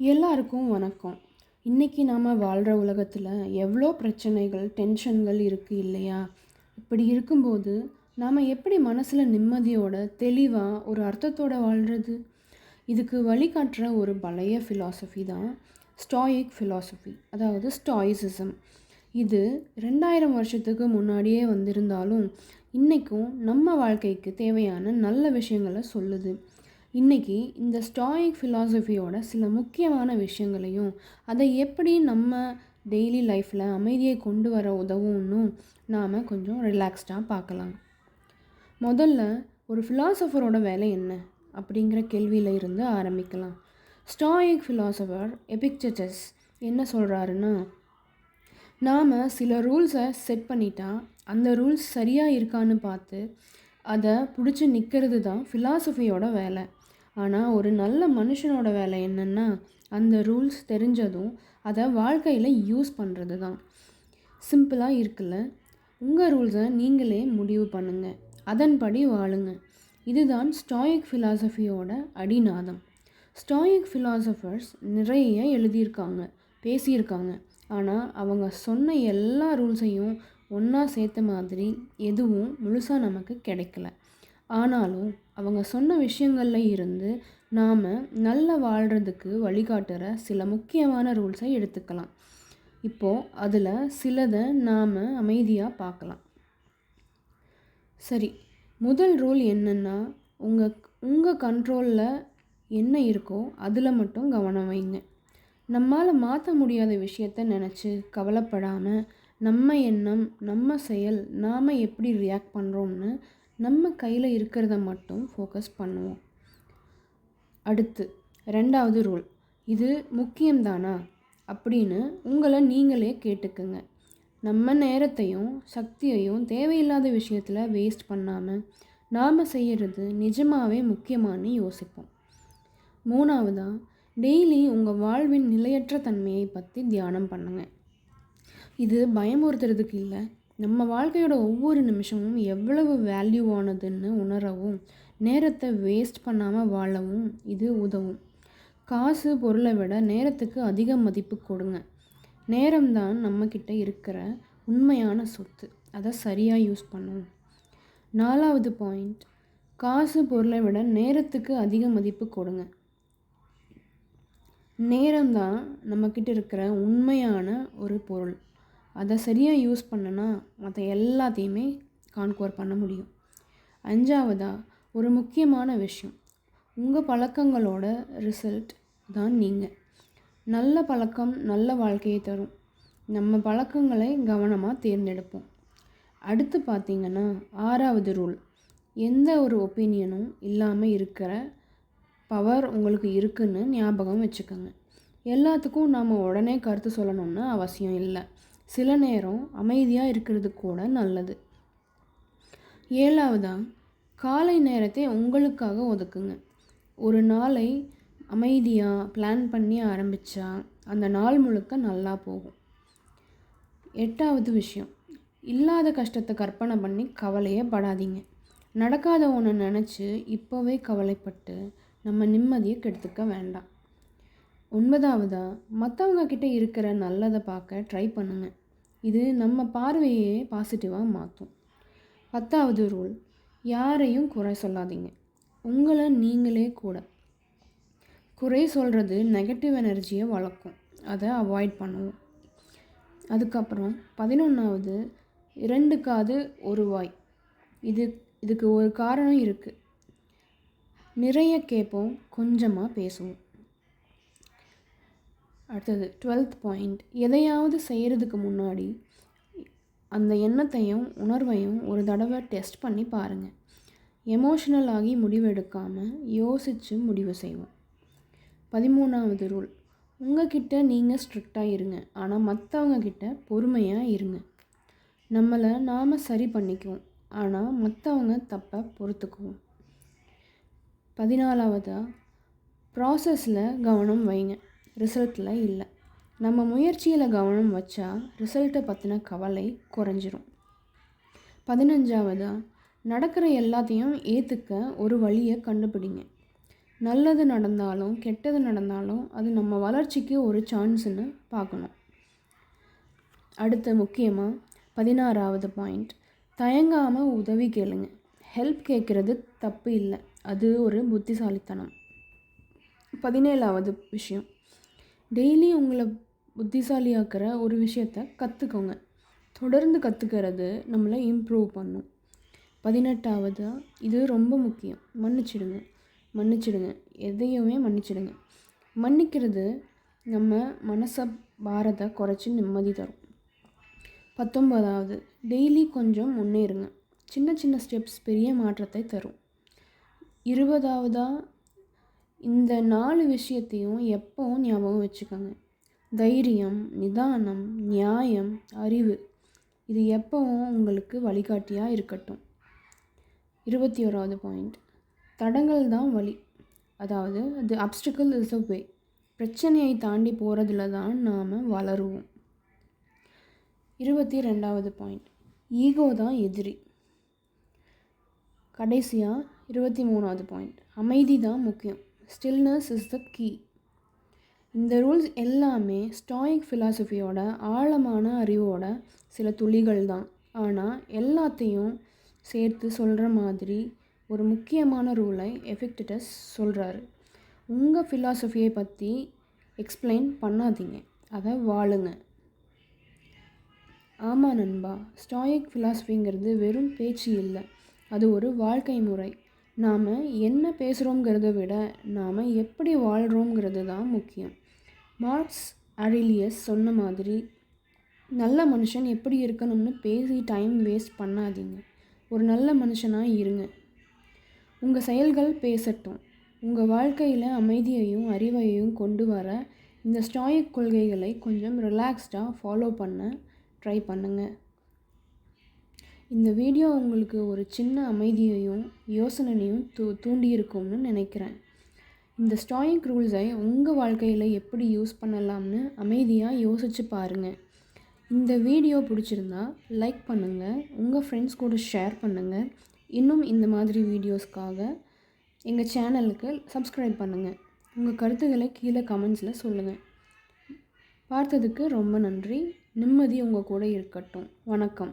எல்லாருக்கும் வணக்கம். இன்றைக்கி நாம் வாழ்கிற உலகத்தில் எவ்வளோ பிரச்சனைகள் டென்ஷன்கள் இருக்குது இல்லையா? இப்படி இருக்கும்போது நாம் எப்படி மனசில் நிம்மதியோட தெளிவாக ஒரு அர்த்தத்தோடு வாழ்கிறது இதுக்கு வழிகாட்டுற ஒரு பழைய ஃபிலாசபி தான் ஸ்டாயிக் ஃபிலாசபி அதாவது ஸ்டாயிசிசம் இது ரெண்டாயிரம் வருஷத்துக்கு முன்னாடியே வந்திருந்தாலும் இன்றைக்கும் நம்ம வாழ்க்கைக்கு தேவையான நல்ல விஷயங்களை சொல்லுது. இன்றைக்கி இந்த ஸ்டாயிக் ஃபிலாசபியோட சில முக்கியமான விஷயங்களையும் அதை எப்படி நம்ம டெய்லி லைஃப்பில் அமைதியை கொண்டு வர உதவும்னு நாம் கொஞ்சம் ரிலாக்ஸ்டாக பார்க்கலாம். முதல்ல ஒரு ஃபிலாசபரோட வேலை என்ன? அப்படிங்கிற கேள்வியில் இருந்து ஆரம்பிக்கலாம். ஸ்டாயிக் ஃபிலாசபர் எபிக்சட்டஸ் என்ன சொல்கிறாருன்னா நாம் சில ரூல்ஸை செட் பண்ணிட்டா அந்த ரூல்ஸ் சரியாக இருக்கான்னு பார்த்து அதை பிடிச்சி நிற்கிறது தான் ஃபிலாசபியோட வேலை. ஆனால் ஒரு நல்ல மனுஷனோட வேலை என்னென்னா அந்த ரூல்ஸ் தெரிஞ்சதும் அதை வாழ்க்கையில் யூஸ் பண்ணுறது தான் சிம்பிளாக இருக்குல்ல? உங்கள் ரூல்ஸை நீங்களே முடிவு பண்ணுங்கள் அதன்படி வாழுங்க. இதுதான் ஸ்டாயிக் ஃபிலாசபியோட அடிநாதம். ஸ்டாயிக் ஃபிலாசபர்ஸ் நிறைய எழுதியிருக்காங்க பேசியிருக்காங்க. ஆனால் அவங்க சொன்ன எல்லா ரூல்ஸையும் ஒன்றா சேர்த்த மாதிரி எதுவும் முழுசாக நமக்கு கிடைக்கல. ஆனாலும் அவங்க சொன்ன விஷயங்கள்ல இருந்து நாம் நல்ல வாழ்கிறதுக்கு வழிகாட்டுற சில முக்கியமான ரூல்ஸை எடுத்துக்கலாம். இப்போது அதில் சிலதை நாம் அமைதியாக பார்க்கலாம் சரி முதல் ரூல் என்னென்னா உங்கள் உங்கள் கண்ட்ரோலில் என்ன இருக்கோ அதில் மட்டும் கவனம் வைங்க. நம்மால் மாற்ற முடியாத விஷயத்த நினச்சி கவலைப்படாமல் நம்ம எண்ணம் நம்ம செயல் நாம் எப்படி ரியாக்ட் பண்ணுறோம்னு நம்ம கையில் இருக்கிறத மட்டும் ஃபோக்கஸ் பண்ணுவோம். அடுத்து ரெண்டாவது ரூல் இது முக்கியம்தானா? அப்படின்னு உங்களை நீங்களே கேட்டுக்குங்க. நம்ம நேரத்தையும் சக்தியையும் தேவையில்லாத விஷயத்தில் வேஸ்ட் பண்ணாமல் நாம் செய்கிறது நிஜமாகவே முக்கியமானு யோசிப்போம். மூணாவதாக டெய்லி உங்கள் வாழ்வின் நிலையற்ற தன்மையை பற்றி தியானம் பண்ணுங்கள் இது பயமுறுத்துறதுக்கு இல்லை நம்ம வாழ்க்கையோட ஒவ்வொரு நிமிஷமும் எவ்வளவு வேல்யூவானதுன்னு உணரவும் நேரத்தை வேஸ்ட் பண்ணாமல் வாழவும் இது உதவும். காசு பொருளை விட நேரத்துக்கு அதிக மதிப்பு கொடுங்க. நேரம்தான் நம்மக்கிட்ட இருக்கிற உண்மையான சொத்து. அதை சரியாக யூஸ் பண்ணுவோம். நாலாவது பாயிண்ட் காசு பொருளை விட நேரத்துக்கு அதிக மதிப்பு கொடுங்க. நேரம்தான் நம்மக்கிட்ட இருக்கிற உண்மையான ஒரு பொருள். அதை சரியாக யூஸ் பண்ணனா மற்ற எல்லாத்தையுமே கான்கோர் பண்ண முடியும். அஞ்சாவதாக ஒரு முக்கியமான விஷயம். உங்கள் பழக்கங்களோட ரிசல்ட் தான் நீங்கள் நல்ல பழக்கம் நல்ல வாழ்க்கையை தரும். நம்ம பழக்கங்களை கவனமாக தேர்ந்தெடுப்போம். அடுத்து பார்த்திங்கன்னா ஆறாவது ரூல் எந்த ஒரு ஒப்பீனியனும் இல்லாமல் இருக்கிற பவர் உங்களுக்கு இருக்குன்னு ஞாபகம் வச்சுக்கோங்க. எல்லாத்துக்கும் நாம் உடனே கருத்து சொல்லணும்னு அவசியம் இல்லை. சில நேரம் அமைதியாக இருக்கிறது கூட நல்லது. ஏழாவதாக காலை நேரத்தை உங்களுக்காக ஒதுக்குங்க. ஒரு நாளை அமைதியாக பிளான் பண்ணி ஆரம்பித்தா அந்த நாள் முழுக்க நல்லா போகும். எட்டாவது விஷயம் இல்லாத கஷ்டத்தை கற்பனை பண்ணி கவலையே படாதீங்க. நடக்காத ஒன்று நினச்சி இப்போவே கவலைப்பட்டு நம்ம நிம்மதியை கெடுத்துக்க வேண்டாம். ஒன்பதாவதாக மற்றவங்க கிட்டே இருக்கிற நல்லதை பார்க்க ட்ரை பண்ணுங்கள் இது நம்ம பார்வையே பாசிட்டிவாக மாற்றும் பத்தாவது ரூல் யாரையும் குறை சொல்லாதீங்க. உங்களை நீங்களே கூட. குறை சொல்கிறது நெகட்டிவ் எனர்ஜியை வளர்க்கும். அதை அவாய்ட் பண்ணுவோம். அதுக்கப்புறம் பதினொன்றாவது இரண்டு காது ஒரு வாய். இது இதுக்கு ஒரு காரணம் இருக்குது நிறைய கேட்போம் கொஞ்சமாக பேசுவோம். அடுத்தது டுவெல்த் பாயிண்ட். எதையாவது செய்கிறதுக்கு முன்னாடி அந்த எண்ணத்தையும் உணர்வையும் ஒரு தடவை டெஸ்ட் பண்ணி பாருங்கள் எமோஷனல் ஆகி முடிவெடுக்காமல் யோசித்து முடிவு செய்வோம். பதிமூணாவது ரூல். உங்ககிட்ட நீங்கள் ஸ்ட்ரிக்டாக இருங்க. ஆனால் மற்றவங்கக்கிட்ட பொறுமையாக இருங்க. நம்மளை நாம் சரி பண்ணிக்குவோம். ஆனால் மற்றவங்க தப்பை பொறுத்துக்குவோம். பதினாலாவதாக ப்ராசஸில் கவனம் வைங்க. ரிசல்ட்டில் இல்லை. நம்ம முயற்சியில் கவனம் வச்சா ரிசல்ட்டை பற்றின கவலை குறைஞ்சிரும். பதினஞ்சாவதாக நடக்கிற எல்லாத்தையும் ஏற்றுக்க ஒரு வழியை கண்டுபிடிங்க. நல்லது நடந்தாலும் கெட்டது நடந்தாலும் அது நம்ம வளர்ச்சிக்கு ஒரு சான்ஸ்னு பார்க்கணும். அடுத்து முக்கியமாக பதினாறாவது பாயிண்ட். தயங்காமல் உதவி கேளுங்க. ஹெல்ப் கேட்குறது தப்பு இல்லை. அது ஒரு புத்திசாலித்தனம். பதினேழாவது விஷயம். டெய்லி உங்களை புத்திசாலியாக்கிற ஒரு விஷயத்த கற்றுக்கோங்க தொடர்ந்து கற்றுக்கிறது நம்மளை இம்ப்ரூவ் பண்ணும். பதினெட்டாவது? இது ரொம்ப முக்கியம். மன்னிச்சிடுங்க. மன்னிச்சிடுங்க. எதையுமே மன்னிச்சிடுங்க. மன்னிக்கிறது நம்ம மனச பாரத்தை குறைச்சி நிம்மதி தரும். பத்தொன்பதாவது. டெய்லி கொஞ்சம் முன்னேறுங்க. சின்ன சின்ன ஸ்டெப்ஸ் பெரிய மாற்றத்தை தரும். இருபதாவதாக இந்த நாலு விஷயத்தையும் எப்போவும் ஞாபகம் வச்சுக்கோங்க. தைரியம் நிதானம் நியாயம் அறிவு. இது எப்போவும் உங்களுக்கு வழிகாட்டியாக இருக்கட்டும். இருபத்தி ஓராவது பாயிண்ட் தடங்கள் தான் வழி. அதாவது அது அப்டிக்கல் இஸ் அ வே பிரச்சனையை தாண்டி போகிறதுல தான் நாம் வளருவோம். இருபத்தி ரெண்டாவது பாயிண்ட் ஈகோ தான் எதிரி. கடைசியாக இருபத்தி மூணாவது பாயிண்ட் அமைதி தான் முக்கியம். ஸ்டில்னஸ் இஸ் த கீ இந்த ரூல்ஸ் எல்லாமே ஸ்டாயிக் ஃபிலாசபியோட ஆழமான அறிவோட சில துளிகள் தான். ஆனால் எல்லாத்தையும் சேர்த்து சொல்கிற மாதிரி ஒரு முக்கியமான ரூலை எஃபெக்டிட்டஸ் சொல்கிறாரு உங்கள் ஃபிலாசபியை பற்றி எக்ஸ்பிளைன் பண்ணாதீங்க. அதை வாழுங்க. ஆமாம் நண்பா ஸ்டாயிக் ஃபிலாசபிங்கிறது வெறும் பேச்சு இல்லை. அது ஒரு வாழ்க்கை முறை. நாம் என்ன பேசுகிறோங்கிறத விட நாம் எப்படி வாழ்கிறோங்கிறது தான் முக்கியம். மார்க்ஸ் அரிலியஸ் சொன்ன மாதிரி நல்ல மனுஷன் எப்படி இருக்கணும்னு பேசி டைம் வேஸ்ட் பண்ணாதீங்க. ஒரு நல்ல மனுஷனாக இருங்க. உங்கள் செயல்கள் பேசட்டும். உங்கள் வாழ்க்கையில் அமைதியையும் அறிவையும் கொண்டு வர இந்த ஸ்டாயிக் கொள்கைகளை கொஞ்சம் ரிலாக்ஸ்டாக ஃபாலோ பண்ண ட்ரை பண்ணுங்கள் இந்த வீடியோ உங்களுக்கு ஒரு சின்ன அமைதியையும் யோசனையும் தூ தூண்டியிருக்கும்னு நினைக்கிறேன். இந்த ஸ்டாயிக் ரூல்ஸை உங்கள் வாழ்க்கையில் எப்படி யூஸ் பண்ணலாம்னு அமைதியாக யோசித்து பாருங்கள் இந்த வீடியோ பிடிச்சிருந்தா லைக் பண்ணுங்கள் உங்கள் ஃப்ரெண்ட்ஸ் கூட ஷேர் பண்ணுங்கள் இன்னும் இந்த மாதிரி வீடியோஸ்க்காக எங்கள் சேனலுக்கு சப்ஸ்கிரைப் பண்ணுங்கள் உங்கள் கருத்துக்களை கீழே கமெண்ட்ஸில் சொல்லுங்கள் பார்த்ததுக்கு ரொம்ப நன்றி. நிம்மதி உங்கள் கூட இருக்கட்டும். வணக்கம்.